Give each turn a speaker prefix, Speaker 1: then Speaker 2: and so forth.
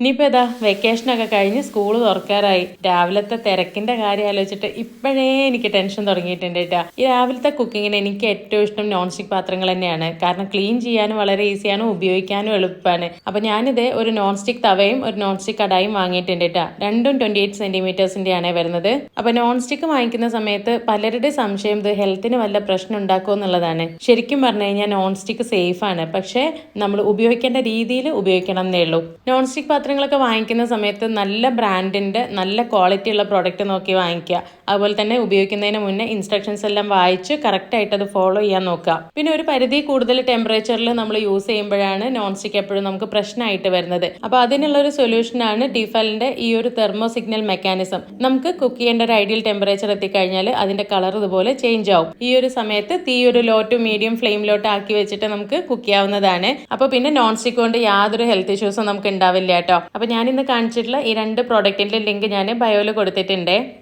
Speaker 1: ഇനിയിപ്പോൾ ഇതാ വെക്കേഷനൊക്കെ കഴിഞ്ഞ് സ്കൂൾ തുറക്കാറായി. രാവിലത്തെ തിരക്കിന്റെ കാര്യം ആലോചിച്ചിട്ട് ഇപ്പോഴേ എനിക്ക് ടെൻഷൻ തുടങ്ങിയിട്ടുണ്ട് കേട്ടോ. ഈ രാവിലത്തെ കുക്കിങ്ങിന് എനിക്ക് ഏറ്റവും ഇഷ്ടം നോൺ സ്റ്റിക് പാത്രങ്ങൾ തന്നെയാണ്. കാരണം ക്ലീൻ ചെയ്യാനും വളരെ ഈസിയാണ് ഉപയോഗിക്കാനും എളുപ്പമാണ്. അപ്പോൾ ഞാനിത് ഒരു നോൺ സ്റ്റിക് തവയും ഒരു നോൺ സ്റ്റിക് കടായും വാങ്ങിയിട്ടുണ്ട് കേട്ടോ. രണ്ടും ട്വന്റി എയ്റ്റ് സെന്റിമീറ്റേഴ്സിന്റെ ആണ് വരുന്നത്. അപ്പോൾ നോൺ സ്റ്റിക്ക് വാങ്ങിക്കുന്ന സമയത്ത് പലരുടെ സംശയം ഇത് ഹെൽത്തിന് വല്ല പ്രശ്നം ഉണ്ടാക്കുമോ എന്നുള്ളതാണ്. ശരിക്കും പറഞ്ഞു കഴിഞ്ഞാൽ നോൺ സ്റ്റിക്ക് സേഫാണ് പക്ഷേ നമ്മൾ ഉപയോഗിക്കേണ്ട രീതിയിൽ ഉപയോഗിക്കണം എന്നേ ഉള്ളൂ. നോൺ സ്റ്റിക് പാത്രങ്ങളൊക്കെ വാങ്ങിക്കുന്ന സമയത്ത് നല്ല ബ്രാൻഡിന്റെ നല്ല ക്വാളിറ്റി ഉള്ള പ്രോഡക്റ്റ് നോക്കി വാങ്ങിക്കുക. അതുപോലെ തന്നെ ഉപയോഗിക്കുന്നതിന് മുന്നേ ഇൻസ്ട്രക്ഷൻസ് എല്ലാം വായിച്ച് കറക്റ്റായിട്ട് അത് ഫോളോ ചെയ്യാൻ നോക്കുക. പിന്നെ ഒരു പരിധി കൂടുതൽ ടെമ്പറേച്ചറിൽ നമ്മൾ യൂസ് ചെയ്യുമ്പോഴാണ് നോൺ സ്റ്റിക്ക് എപ്പോഴും നമുക്ക് പ്രശ്നമായിട്ട് വരുന്നത്. അപ്പോൾ അതിനുള്ള ഒരു സൊല്യൂഷനാണ് ഡിഫലിന്റെ ഈ ഒരു തെർമോ സിഗ്നൽ മെക്കാനിസം നമുക്ക് കുക്ക് ചെയ്യേണ്ട ഒരു ഐഡിയൽ ടെമ്പറേച്ചർ എത്തിക്കഴിഞ്ഞാൽ അതിന്റെ കളർ ഇതുപോലെ ചേഞ്ച് ആവും. ഈ ഒരു സമയത്ത് തീ ഒരു ലോ ടു മീഡിയം ഫ്ലെയിമിലോട്ട് ആക്കി വെച്ചിട്ട് നമുക്ക് കുക്ക് ചെയ്യാവുന്നതാണ്. അപ്പോൾ പിന്നെ നോൺ സ്റ്റിക്ക് കൊണ്ട് യാതൊരു ഹെൽത്ത് ഇഷ്യൂസും നമുക്ക് ഉണ്ടാവില്ല കേട്ടോ. അപ്പോൾ ഞാൻ ഇന്ന് കാണിച്ചിട്ടുള്ള ഈ രണ്ട് പ്രോഡക്റ്റിന്റെ ലിങ്ക് ഞാൻ ബയോയിൽ കൊടുത്തിട്ടുണ്ട്.